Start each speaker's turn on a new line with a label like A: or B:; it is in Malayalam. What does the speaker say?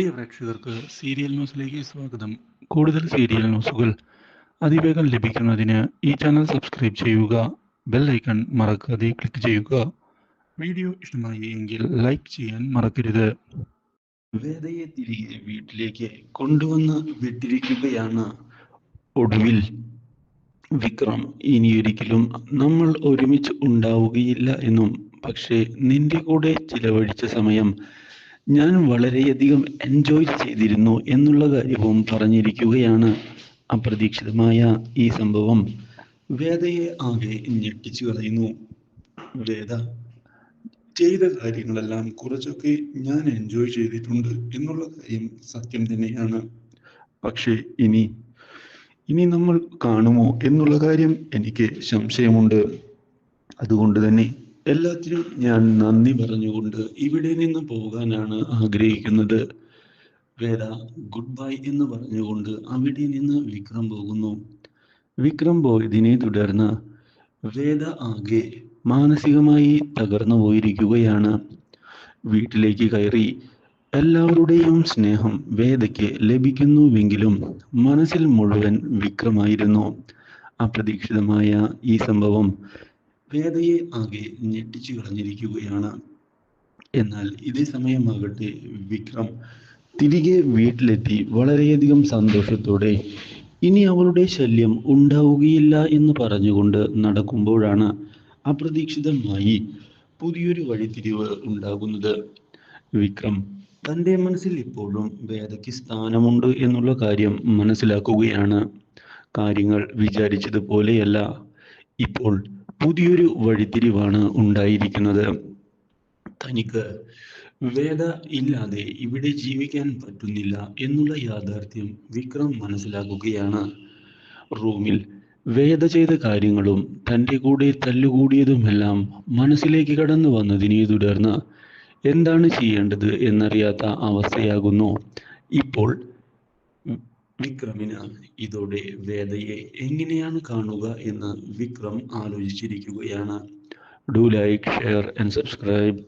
A: പ്രിയ പ്രേക്ഷകർക്ക് സീരിയൽ ന്യൂസിലേക്ക് സ്വാഗതം. കൂടുതൽ സീരിയൽ ന്യൂസുകൾ അതിവേഗം ലഭിക്കുന്നതിന് ഈ ചാനൽ സബ്സ്ക്രൈബ് ചെയ്യുക ബെൽ ഐക്കൺ മറക്കാതെ ക്ലിക്ക് ചെയ്യുക. വീഡിയോ ഇഷ്ടമായി എങ്കിൽ ലൈക്ക് ചെയ്യാൻ മറക്കരുത്. വേദയെ തിരികെ വീട്ടിലേക്ക് കൊണ്ടുവന്ന് വിട്ടിരിക്കുകയാണ് ഒടുവിൽ വിക്രം. ഇനിയൊരിക്കലും നമ്മൾ ഒരുമിച്ച് ഉണ്ടാവുകയില്ല എന്നും പക്ഷേ നിന്റെ കൂടെ ചിലവഴിച്ച സമയം ഞാൻ വളരെയധികം എൻജോയ് ചെയ്തിരുന്നു എന്നുള്ള കാര്യവും പറഞ്ഞിരിക്കുകയാണ് അപ്രതീക്ഷിതമായ ഈ സംഭവം. വേദയെ ആകെ ഞെട്ടിച്ചു കളയുന്നു. വേദ ചെയ്ത കാര്യങ്ങളെല്ലാം കുറച്ചൊക്കെ ഞാൻ എൻജോയ് ചെയ്തിട്ടുണ്ട് എന്നുള്ള കാര്യം സത്യം തന്നെയാണ്. പക്ഷേ ഇനി ഇനി നമ്മൾ കാണുമോ എന്നുള്ള കാര്യം എനിക്ക് സംശയമുണ്ട്. അതുകൊണ്ട് തന്നെ എല്ലാത്തിനും ഞാൻ നന്ദി പറഞ്ഞുകൊണ്ട് ഇവിടെ നിന്ന് പോകാനാണ് ആഗ്രഹിക്കുന്നത്. വേദ ഗുഡ് ബൈ എന്ന് പറഞ്ഞുകൊണ്ട് അവിടെ നിന്ന് വിക്രം പോകുന്നു. വിക്രം പോയതിനെ തുടർന്ന് വേദ ആകെ മാനസികമായി തകർന്നു പോയിരിക്കുകയാണ്. വീട്ടിലേക്ക് കയറി എല്ലാവരുടെയും സ്നേഹം വേദയ്ക്ക് ലഭിക്കുന്നുവെങ്കിലും മനസ്സിൽ മുഴുവൻ വിക്രമായിരുന്നു. അപ്രതീക്ഷിതമായ ഈ സംഭവം വേദയെ ആകെ ഞെട്ടിച്ചു കളഞ്ഞിരിക്കുകയാണ്. എന്നാൽ ഇതേ സമയമാകട്ടെ വിക്രം തിരികെ വീട്ടിലെത്തി വളരെയധികം സന്തോഷത്തോടെ ഇനി അവളുടെ ശല്യം ഉണ്ടാവുകയില്ല എന്ന് പറഞ്ഞുകൊണ്ട് നടക്കുമ്പോഴാണ് അപ്രതീക്ഷിതമായി പുതിയൊരു വഴിത്തിരിവ് ഉണ്ടാകുന്നത്. വിക്രം തന്റെ മനസ്സിൽ ഇപ്പോഴും വേദയ്ക്ക് സ്ഥാനമുണ്ട് എന്നുള്ള കാര്യം മനസ്സിലാക്കുകയാണ്. കാര്യങ്ങൾ വിചാരിച്ചതുപോലെയല്ല. ഇപ്പോൾ പുതിയൊരു വഴിത്തിരിവാണ് ഉണ്ടായിരിക്കുന്നത്. തനിക്ക് വേദ ഇല്ലാതെ ഇവിടെ ജീവിക്കാൻ പറ്റുന്നില്ല എന്നുള്ള യാഥാർത്ഥ്യം വിക്രം മനസ്സിലാക്കുകയാണ്. റൂമിൽ വേദ ചെയ്ത കാര്യങ്ങളും തന്റെ കൂടെ തല്ലുകൂടിയതുമെല്ലാം മനസ്സിലേക്ക് കടന്നു വന്നതിനെ തുടർന്ന് എന്താണ് ചെയ്യേണ്ടത് എന്നറിയാത്ത അവസ്ഥയാകുന്നു. ഇപ്പോൾ വിക്രമിന് ഇതോടെ വേദയെ എങ്ങനെയാണ് കാണുക എന്ന് Vikram ആലോചിച്ചിരിക്കുകയാണ്. Do like share and subscribe